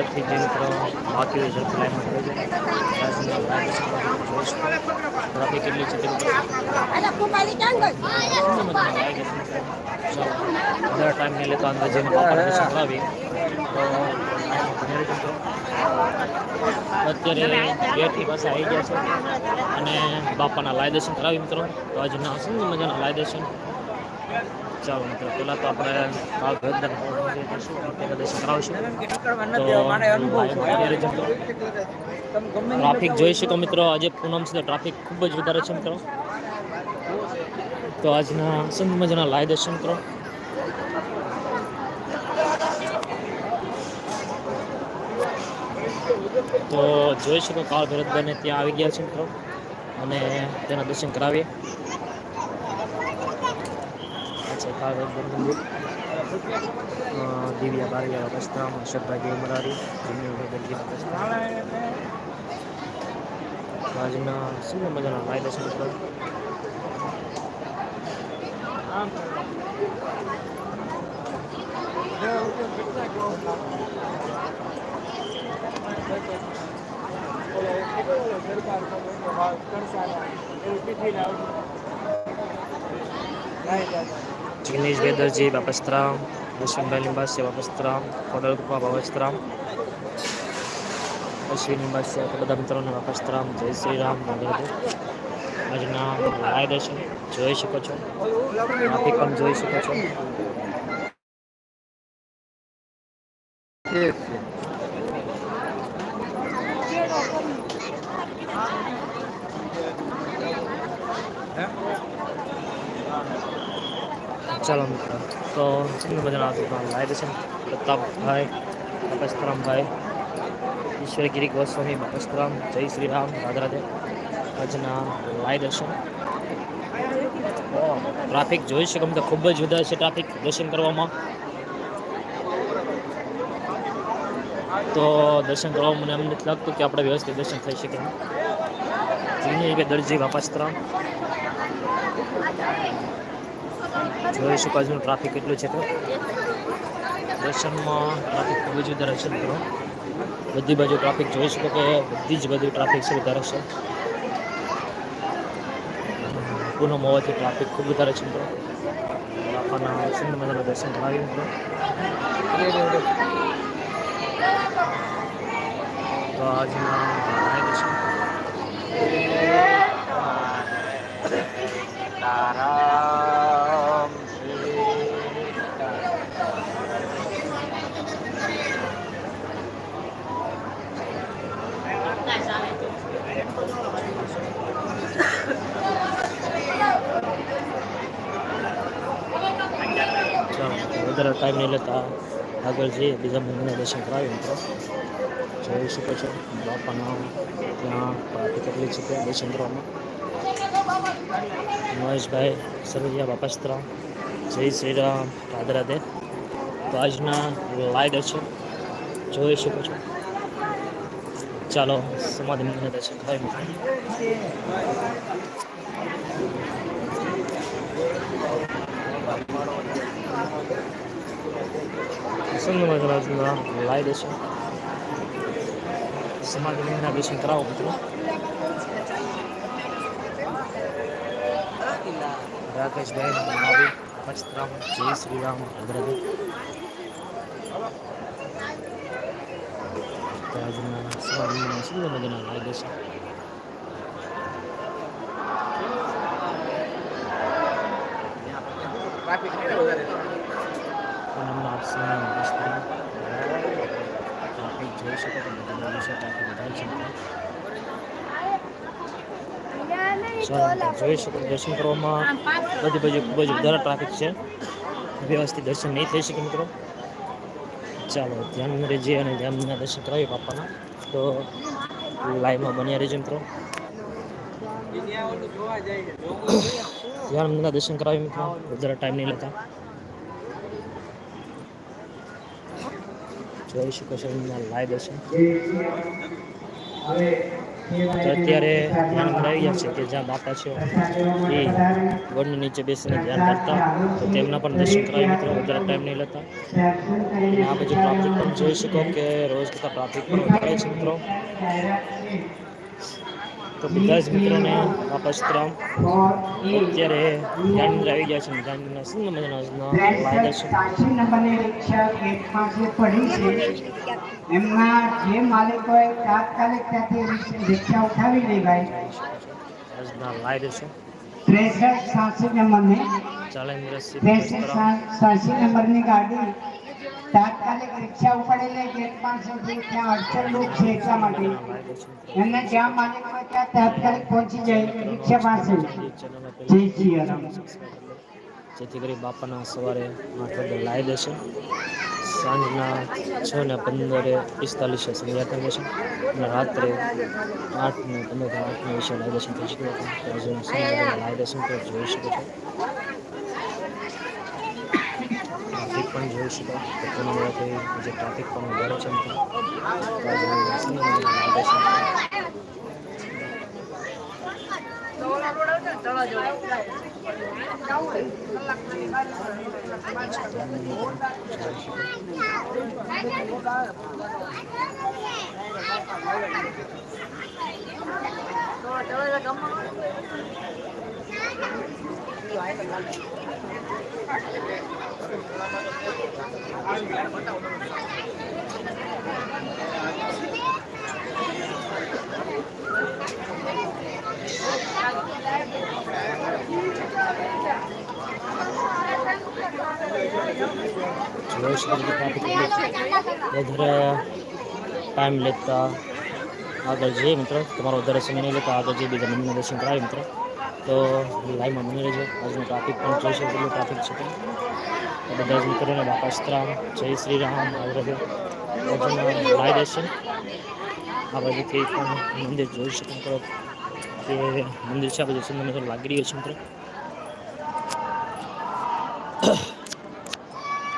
અંદરથી જે મિત્રો બાકી હોય ઝડપ લાઈનમાં કેટલી છે વધારે ટાઈમ નહીં લેતો અંદર જઈને તો, અત્યારે ગેટની પાસે આવી ગયા છે અને બાપાના લાય દર્શન કરાવી મિત્રો. તો આજના સુંદર મજાના લાય દર્શન? ચાલો મિત્રો પહેલાં તો આપણે ભાવ ભેદન દર્શન કરાવશું. ટ્રાફિક જોઈ શકો મિત્રો આજે પૂનમ છે તો ટ્રાફિક ખૂબ જ વધારે છે મિત્રો. તો આજના સંત મજાના લાય દર્શન કરો. તો જોઈ શકો કાળ ભરતભાઈને ત્યાં આવી ગયા છે મિત્રો. અને તેના દર્શન કરાવીએ. ભરતભાઈ મંદિર. દિવ્યા બારવ્યા રસ્તામ અશોકભાઈ મરારી જમીનભાઈ દરજી રસ્તા. આજના સુંદર મજાના? લાય દર્શન કરો જિગ્નેશ બેદરજી બાપસ્તરામ દર્શનભાઈ લિંબાસિયા બાપસ્તરામ કોડલ કૃપા બાપસ્તરામ અશ્વિન લિંબાસિયા બધા મિત્રોને બાપસ્તરામ જય શ્રી રામ રાધે. આજના લાય દર્શન જોઈ શકો છો ટ્રાફિક પણ જોઈ શકો છો ચાલો મિત્રો. તો સુંદર મજાના આવતું લાય દર્શન પ્રતાપભાઈ બાપસ્તરામભાઈ ઈશ્વરગીરી ગોસ્વામી બાપસ્તરામ જય શ્રી રામ રાધે રાધે. આજના લાય દર્શન. ટ્રાફિક જોઈ શકો તો ખૂબ જ વધારે છે ટ્રાફિક દર્શન કરવામાં. તો દર્શન કરવામાં મને એમ નથી લાગતું કે આપણે વ્યવસ્થિત દર્શન થઈ શકે જીની કે દરજી બાપસ્તરામ જોઈ શકો ટ્રાફિક કેટલું છે તો દર્શનમાં ટ્રાફિક ખૂબ જ વધારે છે બધી બાજુ ટ્રાફિક જોઈ શકો કે બધી જ બધી ટ્રાફિક છે વધારે છે. પૂનમ હોવાથી ટ્રાફિક ખૂબ વધારે છે મિત્રો. બાપાના સુંદર મજાના દર્શન કરાવી મિત્રો. તો આજના લાઈવ દર્શન ચાલો વધારે ટાઈમ નહીં લેતા આગળ જઈએ, બીજા મંદિરના દર્શન કરાવી મિત્રો. જોઈ શકો છો, બાપાના ત્યાં કેટલી છે ત્યાં દર્શન કરવામાં. મહેશભાઈ, સરવૈયા બાપાસ્તરામ જય શ્રી રામ, રાધે રાધે. તો આજના લાઈવ દર્શન જોઈ શકો છો. ચાલો, સમાધિ મંદિરના દર્શન કરાવી મિત્રો. સુંદર મજાના આજના દર્શન સમાધિ મંદિરના દર્શન કરાવો મિત્રો રાકેશભાઈ મહાવીર પચરામ જય શ્રી રામ રાધે તો આજના સમાધિના સુંદર મજાના લાઈવ દર્શન વસ્તુ ટ્રાફિક જોઈ શકો તો બધા બાજુ છે. ટ્રાફિક જોઈ શકો દર્શન કરવામાં બધી બાજુ ખૂબ જ વધારે ટ્રાફિક છે. વ્યવસ્થિત દર્શન નહીં થઈ શકે મિત્રો. ચાલો, ધ્યાન રહેજે અને ધ્યાનના દર્શન કરાવી બાપાના. તો લાઈવમાં બન્યા રહેજો મિત્રો. ધ્યાન દર્શન કરાવી મિત્રો. વધારે ટાઈમ નહીં લેતા. જોઈ શકો છો એમના લાઈવ દર્શન તો અત્યારે આવી ગયા છે કે જ્યાં બાપા છે, એ વડની નીચે બેસીને ધ્યાન કરતા. તો તેમના પણ દર્શન કરાવી મિત્રો, વધારે ટાઈમ નહીં લેતા. આ બાજુ ટ્રાફિક પણ જોઈ શકો કે રોજ કરતાં ટ્રાફિક પણ વધારે છે મિત્રો. તો બધા જ મિત્રોને વાપસરામ અત્યારે ધ્યાન આવી ગયા છે ગાંધીના સુંદર મજાના ફાયદા છે. એમના જે માલિકોએ તાત્કાલિક ત્યાંથી રિક્ષા- ઉઠાવી લઈ ભાઈ. આજના લાઈવ છે. ત્રેસઠ સાસી નંબરની. ત્રેસઠ સા- સાસી નંબરની ગાડી તાત્કાલિક રિક્ષા ઉપાડી લઈ ગેટ પાસેથી ત્યાં અડચણ રૂપ છે એટલા માટે. એમને જ્યાં માલિક હોય ત્યાં તાત્કાલિક પહોંચી જાય રિક્ષા પાસે. જય શ્રી જેથી કરી બાપાના સવારે વાગે લાવી દેશે. સાંજના છ ને પંદરે પિસ્તાલીસે સંધ્યા કરે છે અને રાત્રે આઠ ને પંદર આઠ ને વિશે લાવી દેશે. થઈ લાવી દેશે. તો જોઈ શકો છો ટ્રાફિક પણ જોઈ શકાય તો તેના જે ટ્રાફિક પણ વધારે છે મિત્રો. તો જોઈ શકો વધારે ટાઈમ લેતા આગળ જઈએ મિત્રો. તમારો વધારે સમય નહીં લેતા આગળ જઈએ. બીજા મંદિરના દર્શન કરાવીએ મિત્રો. તો લાઈવમાં બની રહેજો. આજનું ટ્રાફિક પણ જોઈ શકો એટલું ટ્રાફિક છે તો બધા જ મિત્રોને બાપાસ્તરામ જય શ્રી રામ, આવી રહ્યો આજના લાઈવ દર્શન આ બાજુથી પણ મંદિર જોઈ શકો મિત્રો કે મંદિર છે, આ બધું સુંદર મિત્રો લાગી રહ્યું છે, મિત્રો.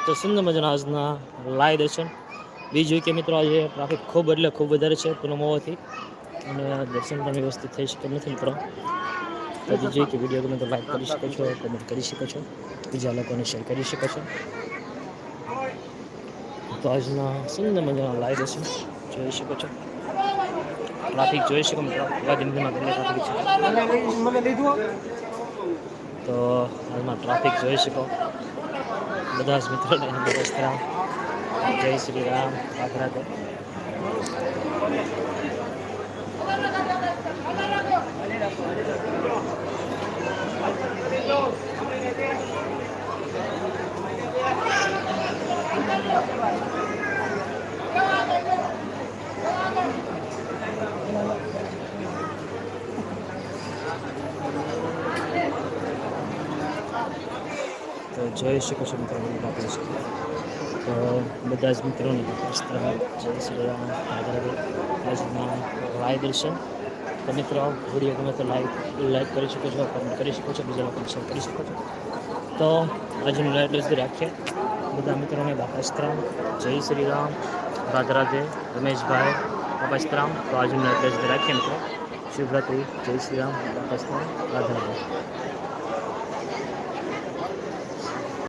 તો સુંદર મજાના આજના લાઈ દર્શન બીજું કે મિત્રો, આજે ટ્રાફિક ખૂબ એટલે ખૂબ વધારે છે, પૂનમ હોવાથી. અને દર્શન પણ વ્યવસ્થિત થઈ શકે નથી, મિત્રો. તો બીજું કે વીડિયો ગમે તો લાઈક કરી શકો છો કમેન્ટ કરી શકો છો, બીજા લોકોને શેર કરી શકો છો. તો આજના સુંદર મજાના લાઈવ હશે જોઈ શકો છો. ટ્રાફિક જોઈ શકો મિત્રો. તો હાલમાં ટ્રાફિક જોઈ શકો. બધા જ મિત્રોને નમસ્કાર જય શ્રી રામ. રાધે રાધે તો જોઈ શકો છો મિત્રો મને બાપુ છે તો બધા જ મિત્રોને નમસ્કાર જય શ્રી રામ રાધે રાધે આજના લાઈવ દર્શન તો મિત્રો વીડિયો ગમે તો લાઈક લાઈક કરી શકો છો કમેન્ટ કરી શકો છો, બીજા લોકોને શેર કરી શકો છો. તો આજનું લાઈવ દર્શન રાખીએ. બધા મિત્રોને બાપાસ્તરામ જય શ્રી રામ. રાધે રાધે, રમેશભાઈ બાપાસ્તરામ તો આજનું લાઈટ દર્શન રાખીએ મિત્રો. શિવરાત્રી જય શ્રી રામ. બાપાસ્તરામ રાધે રાધે.